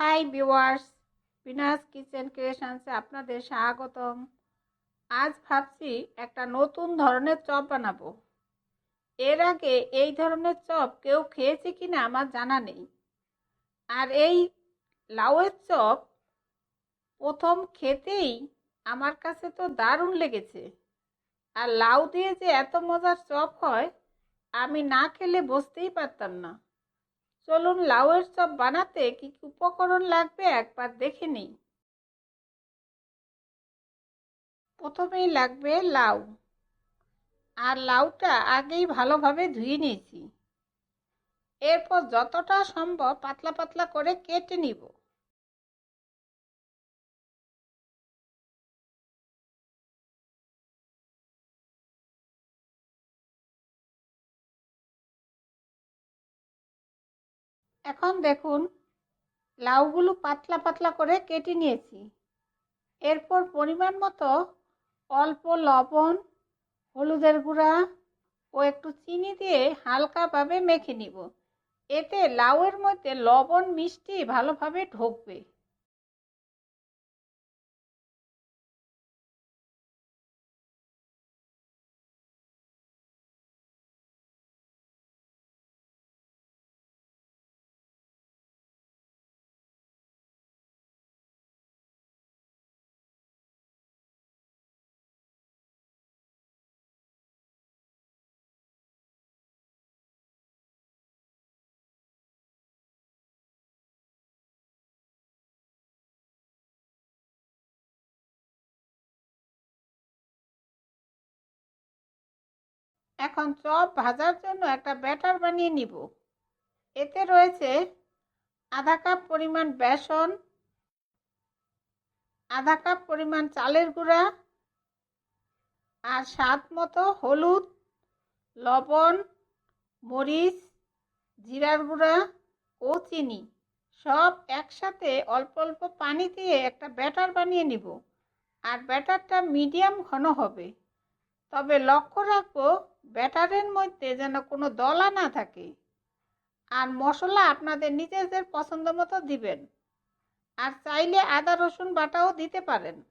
High viewers Bina's kitchen ক্রিয়েশনসে আপনাদের স্বাগতম। আজ ভাবছি একটা নতুন ধরনের চপ বানাবো। এর আগে এই ধরনের চপ কেউ খেয়েছে কি না আমার জানা নেই। আর এই লাউয়ের চপ প্রথম খেতেই আমার কাছে তো দারুণ লেগেছে। আর লাউ দিয়ে যে এত মজার চপ হয়, আমি না খেলে বুঝতেই পারতাম না। চলুন লাউয়ের চপ বানাতে কি কি উপকরণ লাগবে একবার দেখে নিই। প্রথমেই লাগবে লাউ। আর লাউটা আগেই ভালোভাবে ধুয়ে নিয়েছি। এরপর যতটা সম্ভব পাতলা পাতলা করে কেটে নিব। এখন দেখুন, লাউগুলো পাতলা পাতলা করে কেটে নিয়েছি। এরপর পরিমাণ মতো অল্প লবণ, হলুদের গুঁড়া ও একটু চিনি দিয়ে হালকাভাবে মেখে নিব। এতে লাউয়ের মধ্যে লবণ মিষ্টি ভালোভাবে ঢুকবে। এখন চপ ভাজার জন্য একটা ব্যাটার বানিয়ে নিব। এতে রয়েছে আধা কাপ পরিমাণ বেসন, আধা কাপ পরিমাণ চালের গুঁড়া আর স্বাদ মতো হলুদ, লবণ, মরিচ, জিরার গুঁড়া ও চিনি সব একসাথে অল্প অল্প পানি দিয়ে একটা ব্যাটার বানিয়ে নিব। আর ব্যাটারটা মিডিয়াম ঘন হবে। তবে লক্ষ্য রাখব, ব্যাটারের মধ্যে যেন কোনো দলা না থাকে। আর মশলা আপনাদের নিজেদের পছন্দ মতো দিবেন। আর চাইলে আদা, রসুন বাটাও দিতে পারেন।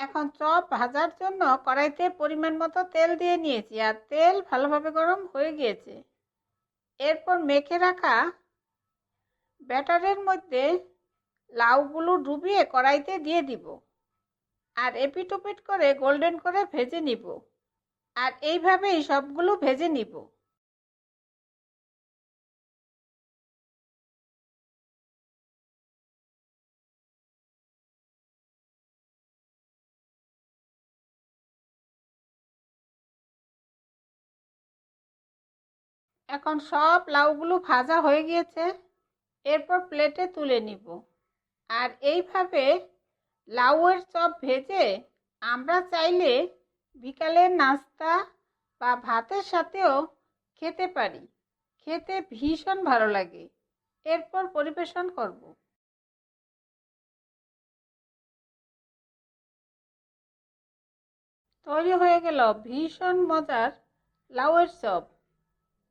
এখন চপ ভাজার জন্য কড়াইতে পরিমাণ মতো তেল দিয়ে নিয়েছি আর তেল ভালোভাবে গরম হয়ে গিয়েছে। এরপর মেখে রাখা ব্যাটারের মধ্যে লাউগুলো ডুবিয়ে কড়াইতে দিয়ে দিব আর এপিট ওপিট করে গোল্ডেন করে ভেজে নিব। আর এইভাবেই সবগুলো ভেজে নিব। এখন সব লাউগুলো ভাজা হয়ে গিয়েছে। এরপর প্লেটে তুলে নিব। আর এইভাবে লাউয়ের চপ ভেজে আমরা চাইলে বিকালের নাস্তা বা ভাতের সাথেও খেতে পারি। খেতে ভীষণ ভালো লাগে। এরপর পরিবেশন করব। তৈরি হয়ে গেল ভীষণ মজার লাউয়ের চপ।